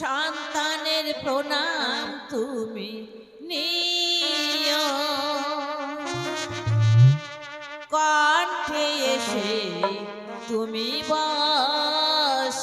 সন্তানের প্রণাম তুমি নিয় কণ্ঠে এসে তুমি বাস।